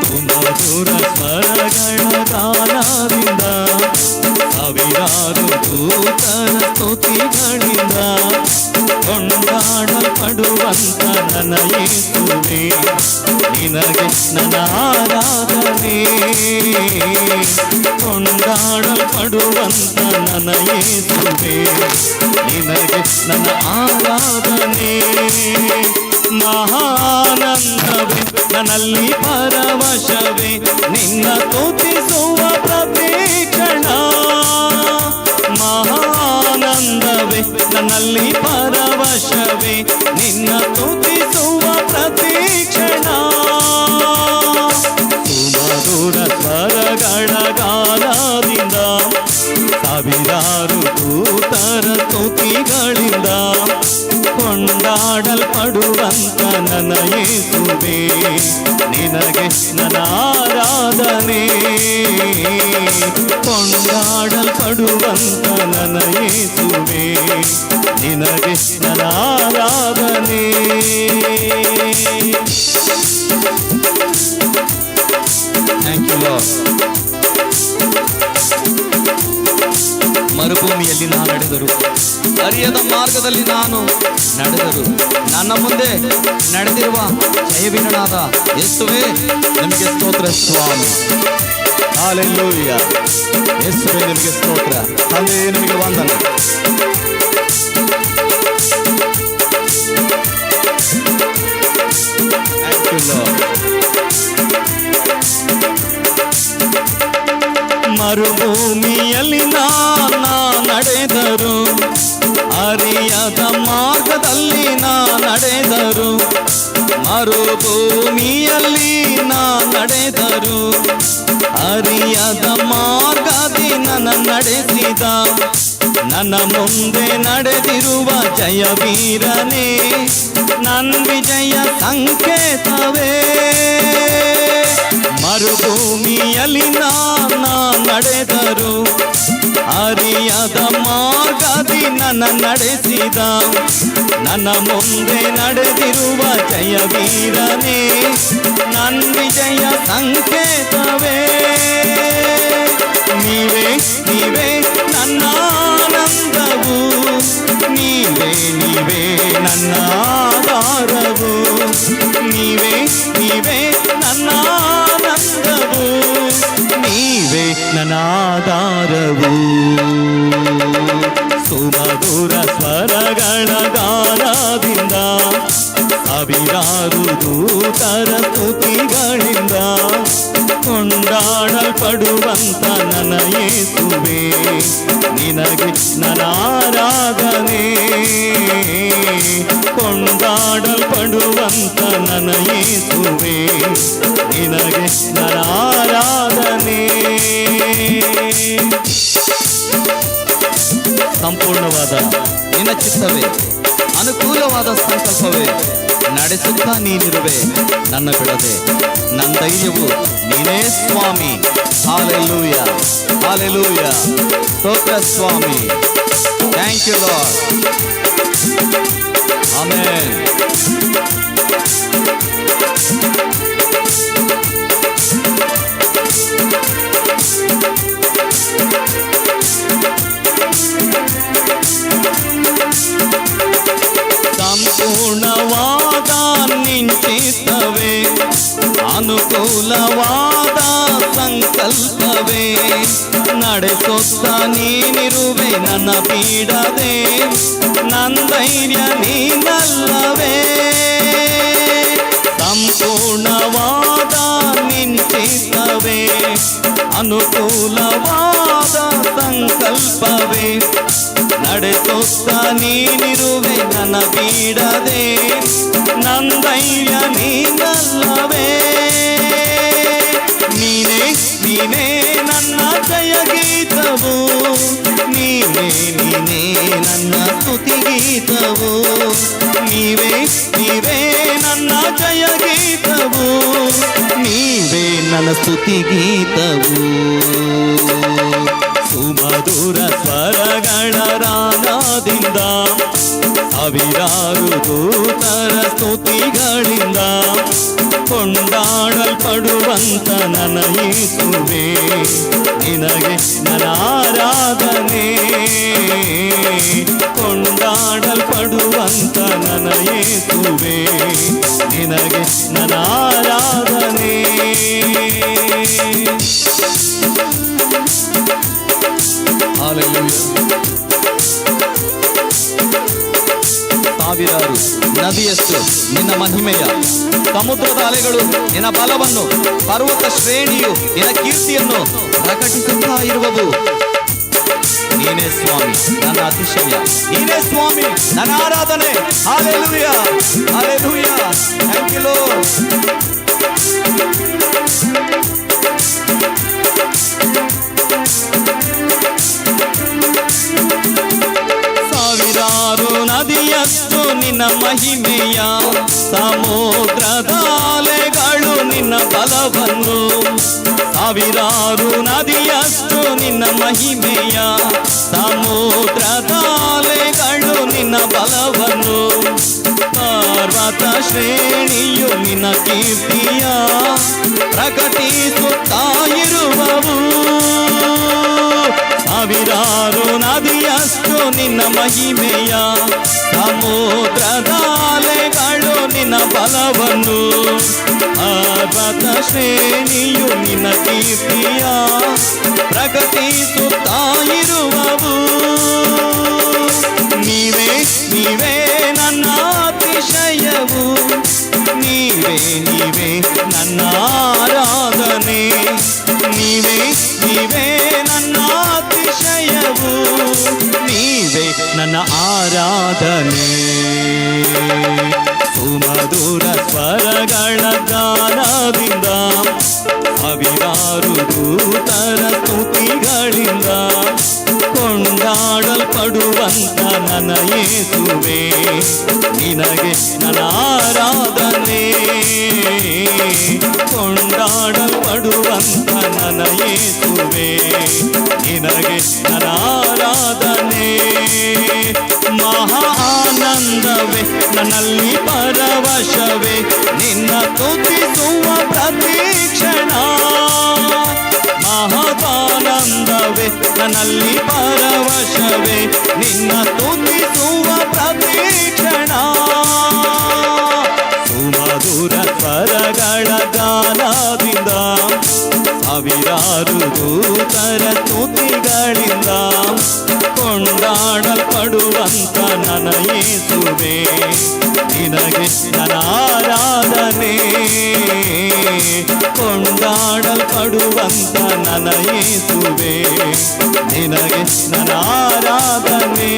ಸುಮಧುರ ಸ್ವರಗಳ ಗಾನದಿಂದ ಸಾವಿರಾರು ದೂತರ ಸ್ತುತಿಗಳಿಂದ ಕೊಂಡಾಡಲ್ಪಡುವಂತ ನನ್ನ ಯೇಸುವೆ ನಿನಗೆ ನನ್ನ ಆರಾಧನೆ ಕೊಂಡಾಡಲ್ಪಡುವಂತ ನನ್ನ ಯೇಸುವೆ ನಿನಗೆ ನನ್ನ ಆರಾಧನೆ ಮಹಾನಂದವೇ ನನ್ನಲ್ಲಿ ಪರವಶವೇ ನಿನ್ನ ತುತಿಸುವ ಪ್ರತೀಕ್ಷಣ. ಮಹಾನಂದವೇ ನನ್ನಲ್ಲಿ ಪರವಶವೇ ನಿನ್ನ ತುತಿಸುವ ಪ್ರತೀಕ್ಷಣ. ಸುಮಧುರ ಕೊಂಡಾಡಲ್ಪಡುವಂತ ನನ್ನ ಯೇಸುವೆ ನಿನಗೆ ನನ್ನ ಆರಾಧನೆ ಕೊಂಡಾಡಲ್ಪಡುವಂತ ನನ್ನ ಯೇಸುವೆ ನಿನಗೆ ನನ್ನ ಆರಾಧನೆ ಥ್ಯಾಂಕ್ ಯು ಮರುಭೂಮಿಯಲ್ಲಿ ನಾನು ನಡೆದರು. ಅರಿಯದ ಮಾರ್ಗದಲ್ಲಿ ನಾನು ನಡೆದರು. ನನ್ನ ಮುಂದೆ ನಡೆದಿರುವ ಜಯವಿನನಾದ ಯೇಸುವೆ, ನಿಮಗೆ ಸ್ತೋತ್ರ ಸ್ವಾಮಿ. ಹಾಲೆಲ್ಲೂಯ್ಯ. ಯೇಸುವೆ, ನಿಮಗೆ ಸ್ತೋತ್ರ. ತಂದೆಯೇ, ನಿಮಗೆ ವಂದನೆ. ಮರುಭೂಮಿಯಲ್ಲಿ ನಾನ ನಡೆದರು. ಅರಿಯದ ಮಾರ್ಗದಲ್ಲಿ ನಾ ನಡೆದರು. ಮರುಭೂಮಿಯಲ್ಲಿ ನಾ ನಡೆದರು. ಅರಿಯದ ಮಾರ್ಗದಿ ನನ್ನ ನಡೆಸಿದ. ನನ್ನ ಮುಂದೆ ನಡೆದಿರುವ ಜಯವೀರನೇ ನನ್ನ ವಿಜಯ ಸಂಕೇತವೇ. ಮರುಭೂಮಿಯಲ್ಲಿ ನಾನ ನಡೆದರು. ಅರಿಯದ ಮಾರ್ಗದಿ ನನ್ನ ನಡೆಸಿದ. ನನ್ನ ಮುಂದೆ ನಡೆದಿರುವ ಜಯ ವೀರನೇ ನನ್ನ ವಿಜಯ ಸಂಕೇತವೇ. ಆಧಾರವು ಸುಮಧುರ ಸ್ವರಗಳ ಗಾನದಿಂದ ಸಾವಿರಾರು ದೂತರ ಸ್ತುತಿಗಳಿಂದ ಕೊಂಡಾಡಲ್ಪಡುವಂತ ನನ್ನ ಯೇಸುವೆ ನಿನಗೆ ನನ್ನ ಆರಾಧನೆ ಕೊಂಡಾಡಲ್ಪಡುವಂತ ನನ್ನ ಯೇಸುವೆ ನಿನಗೆ ನನ್ನ ಆರಾಧನೆ ಸಂಪೂರ್ಣವಾದ ನಿನ್ನ ಚಿತ್ತವೇ ಅನುಕೂಲವಾದ ಸಂಕಲ್ಪವೇ ನಡೆಸುತ್ತಾ ನೀನಿರುವೆ ನನ್ನ ಬಿಡದೆ. ನನ್ನ ಧೈರ್ಯವು ನೀನೇ ಸ್ವಾಮಿ. Hallelujah hallelujah. ಸ್ತೋತ್ರ ಸ್ವಾಮಿ. ಥ್ಯಾಂಕ್ ಯು ಲಾರ್ಡ್ ಆಮೇನ್ ನೀನಿರುವೆ ನನ್ನ ಬೀಡದೆ ನನ್ನ ಧೈರ್ಯ ನೀನಲ್ಲವೇ ಸಂಪೂರ್ಣವಾದ ನಿಂಚಿತವೇ ಅನುಕೂಲವಾದ ಸಂಕಲ್ಪವೇ ನಡೆಸುತ್ತ ನೀನಿರುವೆ ನನ್ನ ಬೀಡದೆ ನನ್ನ ಧೈರ್ಯ ನೀನಲ್ಲವೇ ನೀನೇ ನೀನೇ ನನ್ನ ಜಯ ಗೀತವು, ನೀವೇ ನೀನೇ ನನ್ನ ಸ್ತುತಿ ಗೀತವು, ನೀವೇ ನೀವೇ ನನ್ನ ಜಯ ಗೀತವು, ನೀವೇ ನನ್ನ ಸ್ತುತಿ ಗೀತವು. ಸುಮಧುರ ಸ್ವರಗಳ ರಾಗದಿಂದ ಸಾವಿರಾರು ದೂತರ ಸ್ತುತಿಗಳಿಂದ ಕೊಂಡಾಡಲ್ಪಡುವಂತ ನನ್ನ ಯೇಸುವೆ ನಿನಗೆ ನನ್ನ ಆರಾಧನೆ ಕೊಂಡಾಡಲ್ಪಡುವಂತ ನನ್ನ ಯೇಸುವೆ ನಿನಗೆ ನನ್ನ ಆರಾಧನೆ ಸಾವಿರಾರು ನದಿಯಷ್ಟು ನಿನ್ನ ಮಹಿಮೆಯ. ಸಮುದ್ರದ ಅಲೆಗಳು ನಿನ್ನ ಬಲವನ್ನು, ಪರ್ವತ ಶ್ರೇಣಿಯು ನಿನ್ನ ಕೀರ್ತಿಯನ್ನು ಪ್ರಕಟಿಸುತ್ತಾ ಇರುವುದು ನೀನೇ ಸ್ವಾಮಿ, ನನ್ನ ಅತಿಶಯ. ನೀನೇ ಸ್ವಾಮಿ, ನನ್ನ ಆರಾಧನೆ. ಲಾರ್ಡ್ ಸಾವಿರಾರು ನದಿಯಷ್ಟು ನಿನ್ನ ಮಹಿಮೆಯ ಸಮುದ್ರದ ಅಲೆಗಳು ನಿನ್ನ ಬಲವನ್ನು ಸಾವಿರಾರು ನದಿಯಷ್ಟು ನಿನ್ನ ಮಹಿಮೆಯ ಸಮುದ್ರದ ಅಲೆಗಳು ನಿನ್ನ ಬಲವನ್ನು ಪರ್ವತ ಶ್ರೇಣಿಯು ನಿನ್ನ ಕೀರ್ತಿಯ ಪ್ರಕಟಿಸುತ್ತಾ ಇರುವವು ಸಾವಿರಾರು ನದಿಯಷ್ಟು ನಿನ್ನ ಮಹಿಮೆಯ ಸಮುದ್ರದ ಅಲೆಗಳು ನಿನ್ನ ಬಲವನ್ನು ಪರ್ವತ ಶ್ರೇಣಿಯು ನಿನ್ನ ಕೀರ್ತಿಯ ಪ್ರಕಟಿಸುತ್ತಾ ಇರುವವು ನೀವೇ ನೀವೇ ನನ್ನ ಅತಿಶಯವು ನೀವೇ ನೀವೇ ನನ್ನ ಆರಾಧನೆ ನೀವೇ ನೀವೇ ನನ್ನ ಅತಿಶಯವು. ನೀವೇ ನನ್ನ ಆರಾಧನೆ. ಸುಮಧುರ ಸ್ವರಗಳ ಗಾನದಿಂದ ಸಾವಿರಾರು ದೂತರ ಸ್ತುತಿಗಳಿಂದ ಕೊಂಡಾಡಲ್ಪಡುವಂತ ನನ್ನ ಯೇಸುವೆ, ನಿನಗೆ ನನ್ನ ಆರಾಧನೆ. ಕೊಂಡಾಡಲ್ಪಡುವಂತ ನನ್ನ ಯೇಸುವೆ ನಿನಗೆ ನನಾರಾಧನೆ ಮಹಾ ಆನಂದವೇ ನನ್ನಲ್ಲಿ ಪರವಶವೇ, ನಿನ್ನ ತುತಿಸುವ ಪ್ರತೀಕ್ಷಣ. ಮಹಾನಂದವೇ ನನ್ನಲ್ಲಿ ಪರವಶವೇ, ನಿನ್ನ ತುತಿಸುವ ಪ್ರತೀಕ್ಷಣ. ಕೊಂಡಾಡಲ್ಪಡುವಂತ ನನ್ನ ಯೇಸುವೆ ನಿನಗೆ ನನ್ನ ಆರಾಧನೆ ಕೊಂಡಾಡಲ್ಪಡುವಂತ ನನ್ನ ಯೇಸುವೆ ನಿನಗೆ ನನ್ನ ಆರಾಧನೆ